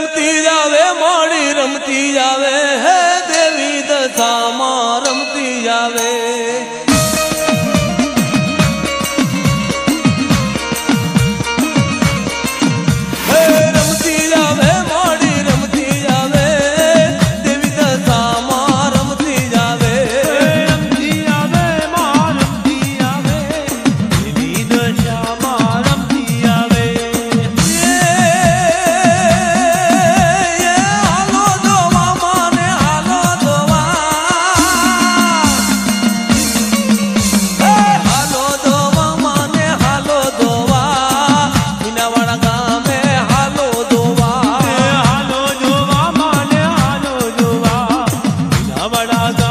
રમતી જાવે મોડી રમતી જાવે. હે દેવી દશામાં அவளாதான்